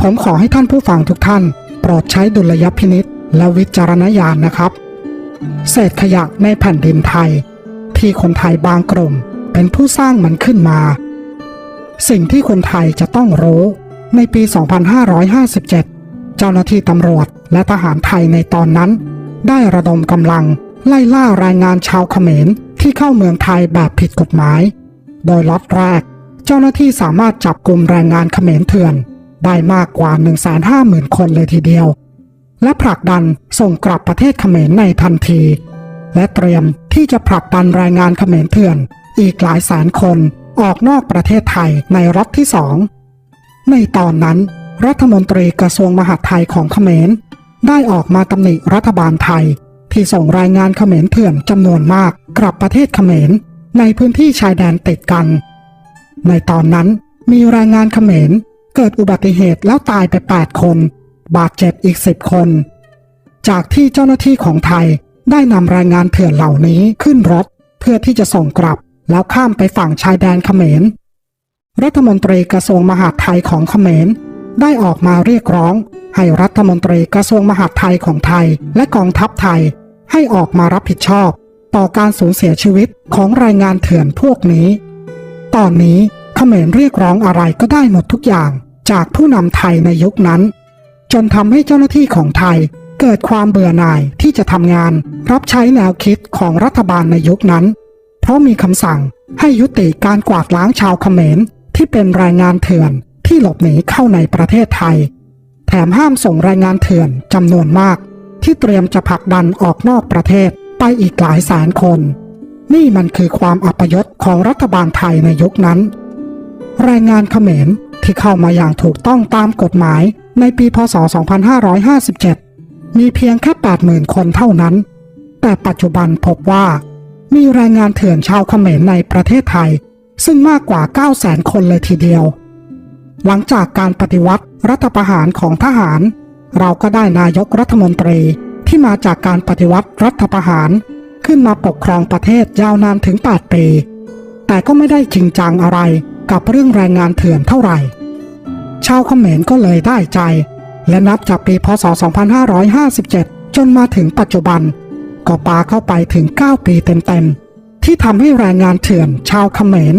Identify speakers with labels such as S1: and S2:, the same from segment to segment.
S1: ผมขอให้ท่านผู้ฟังทุกท่าน โปรดใช้ดุลยพินิษและวิจารณญาณนะครับ เศษขยะในแผ่นดินไทย ที่คนไทยบางกลุ่มเป็นผู้สร้างมันขึ้นมา สิ่งที่คนไทยจะต้องรู้ในปี 2557 เจ้าหน้าที่ตำรวจและทหารไทยในตอนนั้น ได้ระดมกำลังไล่ล่าแรงงานชาวเขมรที่เข้าเมืองไทยแบบผิดกฎหมาย โดยล็อตแรก เจ้าหน้าที่สามารถจับกลุ่มแรงงานเขมรเถื่อน ได้มากกว่า 150,000 คนเลยทีเดียว และผลักดันส่งกลับประเทศเขมรในทันที และเตรียมที่จะผลักดันแรงงานเขมรเถื่อน อีกหลายแสนคนออกนอกประเทศไทยในรัฐที่สองในตอนนั้น รัฐมนตรีกระทรวงมหาดไทยของเขมร ได้ออกมาตำหนิรัฐบาลไทย ที่ส่งรายงานเขมรเถื่อนจำนวนมากกลับประเทศเขมรในพื้นที่ชายแดนติดกัน ในตอนนั้นมีแรงงานเขมร เกิดอุบัติเหตุแล้วตายไป 8 คน บาดเจ็บอีก 10 คน จากที่เจ้าหน้าที่ของไทยได้นำแรงงานเถื่อนเหล่านี้ขึ้นรถ เพื่อที่จะส่งกลับ แล้วข้ามไปฝั่งชายแดนเขมร รัฐมนตรีกระทรวงมหาดไทยของเขมร ได้ออกมาเรียกร้อง ให้รัฐมนตรีกระทรวงมหาดไทยของไทย และกองทัพไทย ให้ออกมารับผิดชอบ ต่อการสูญเสียชีวิตของแรงงานเถื่อนพวกนี้ ตอนนี้ เขมรเรียกร้องอะไรก็ได้หมดทุกอย่างจากผู้นำไทยในยุคนั้น จนทำให้เจ้าหน้าที่ของไทยเกิดความเบื่อหน่ายที่จะทำงานรับใช้แนวคิดของรัฐบาลในยุคนั้น เพราะมีคำสั่งให้ยุติการกวาดล้างชาวเขมรที่เป็นแรงงานเถื่อนที่หลบหนีเข้าในประเทศไทย แถมห้ามส่งแรงงานเถื่อนจำนวนมาก ที่เตรียมจะผลักดันออกนอกประเทศไปอีกหลายแสนคน นี่มันคือความอัปยศของรัฐบาลไทยในยุคนั้น แรงงานเขมรที่เข้ามาอย่างถูกต้องตามกฎหมายในปีพศ 2557 มีเพียงแค่ 80,000 คนเท่านั้น แต่ปัจจุบันพบว่า มีแรงงานเถื่อนชาวเขมรในประเทศไทย ซึ่งมากกว่า 900,000 คนเลยทีเดียว หลังจากการปฏิวัติรัฐประหารของทหาร เราก็ได้นายกรัฐมนตรีที่มาจากการปฏิวัติรัฐประหาร ขึ้นมาปกครองประเทศยาวนานถึง 8 ปี แต่ก็ไม่ได้จริงจังอะไร กับเรื่องแรงงานเถื่อนเท่าไหร่ ชาวเขมรก็เลยได้ใจ และนับจากปีพศ 2557 จนมาถึงปัจจุบัน ก็ปาเข้าไปถึง 9 ปีเต็มๆ ที่ทำให้แรงงานเถื่อน ชาวเขมร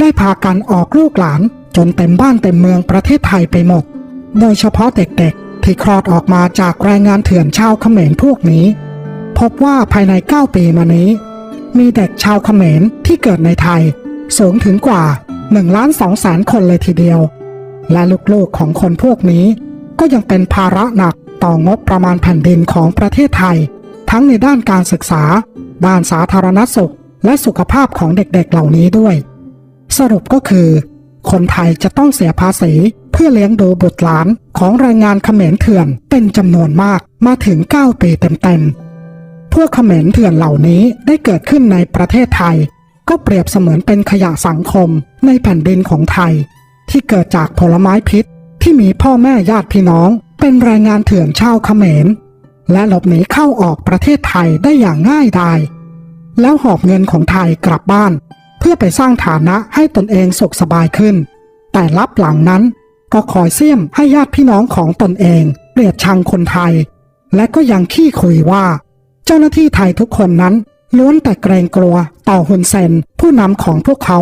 S1: ได้พากันออกลูกหลานจนเต็มบ้านเต็มเมืองประเทศไทยไปหมด โดยเฉพาะเด็กๆ ที่คลอดออกมาจากแรงงานเถื่อนชาวเขมรพวกนี้ พบว่าภายใน 9 ปีมานี้ มีเด็กชาวเขมรที่เกิดในไทยสูงถึงกว่า 1ล้าน2แสนคนเลยทีเดียว และลูกๆของคนพวกนี้ ก็ยังเป็นภาระหนักต่องบประมาณแผ่นดินของประเทศไทย ทั้งในด้านการศึกษา ด้านสาธารณสุข และสุขภาพของเด็กๆเหล่านี้ด้วย สรุปก็คือ คนไทยจะต้องเสียภาษีเพื่อเลี้ยงดูบุตรหลานของแรงงานเขมรเถื่อนเป็นจำนวนมากมาถึง 9 ปีเต็มๆพวกเขมรเถื่อนเหล่านี้ได้เกิดขึ้นในประเทศไทย ก็เปรียบเสมือนเป็นขยะสังคมในแผ่นดินของไทย ที่เกิดจากผลไม้พิษที่มีพ่อแม่ญาติพี่น้อง เป็นแรงงานเถื่อนชาวเขมร และหลบหนีเข้าออกประเทศไทยได้อย่างง่ายดายแล้วหอบเงินของไทยกลับบ้าน เพื่อไปสร้างฐานะให้ตนเองสุขสบายขึ้น แต่ลับหลังนั้นก็คอยเสี่ยมให้ญาติพี่น้องของตนเองเกลียดชังคนไทย และก็ยังขี้คุยว่า เจ้าหน้าที่ไทยทุกคนนั้น ล้วนแต่เกรงกลัวต่อฮุนเซนผู้นำของพวกเขา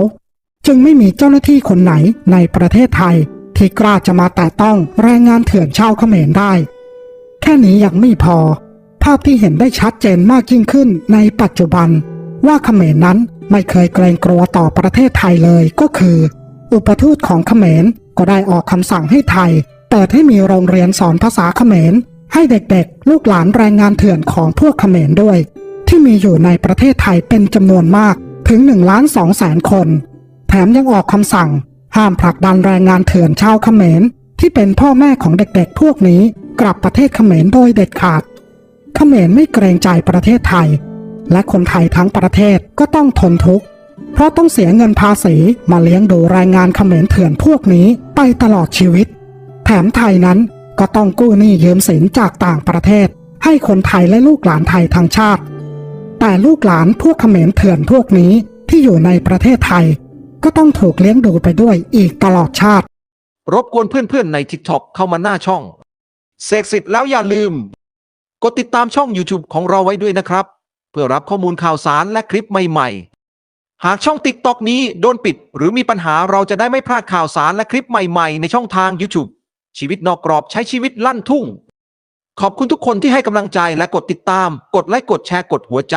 S1: จึงไม่มีเจ้าหน้าที่คนไหนในประเทศไทย ที่กล้าจะมาแตะต้องแรงงานเถื่อนชาวเขมรได้ แค่นี้ยังไม่พอ ภาพที่เห็นได้ชัดเจนมากยิ่งขึ้นในปัจจุบัน ว่าเขมรนั้นไม่เคยเกรงกลัวต่อประเทศไทยเลยก็คือ อุปทูตของเขมรก็ได้ออกคำสั่งให้ไทย เปิดให้มีโรงเรียนสอนภาษาเขมรให้เด็กๆ ลูกหลานแรงงานเถื่อนของพวกเขมรด้วย ที่มีอยู่ในประเทศไทยเป็นจำนวนมากถึง1ล้าน2แสนคน แถมยังออกคำสั่ง ห้ามผลักดันแรงงานเถื่อนชาวเขมร ที่เป็นพ่อแม่ของเด็กๆ พวกนี้กลับประเทศเขมรโดยเด็ดขาด เขมรไม่เกรงใจประเทศไทย และคนไทยทั้งประเทศก็ต้องทนทุกข์ เพราะต้องเสียเงินภาษีมาเลี้ยงดูแรงงานเขมรเถื่อนพวกนี้ไปตลอดชีวิต แถมไทยนั้นก็ต้องกู้หนี้ยืมสินจากต่างประเทศ ให้คนไทยและลูกหลานไทยทั้งชาติ แต่ลูกหลานพวกเขมรเถื่อนพวกนี้ที่อยู่ในประเทศไทย ก็ต้องถูกเลี้ยงดูไปด้วยอีกตลอดชาติ
S2: รบกวนเพื่อนๆใน TikTok เข้ามาหน้าช่อง เสกสิทธิ์แล้วอย่าลืม กดติดตามช่อง YouTube ของเราไว้ด้วยนะครับ เพื่อรับข้อมูลข่าวสารและคลิปใหม่ๆ หากช่อง TikTok นี้โดนปิด หรือมีปัญหาเราจะได้ไม่พลาดข่าวสารและคลิปใหม่ๆ ในช่องทาง YouTube ชีวิตนอกกรอบใช้ชีวิตลั่นทุ่ง ขอบคุณทุกคนที่ให้กำลังใจและกดติดตาม กดไลค์ กดแชร์ กดหัวใจ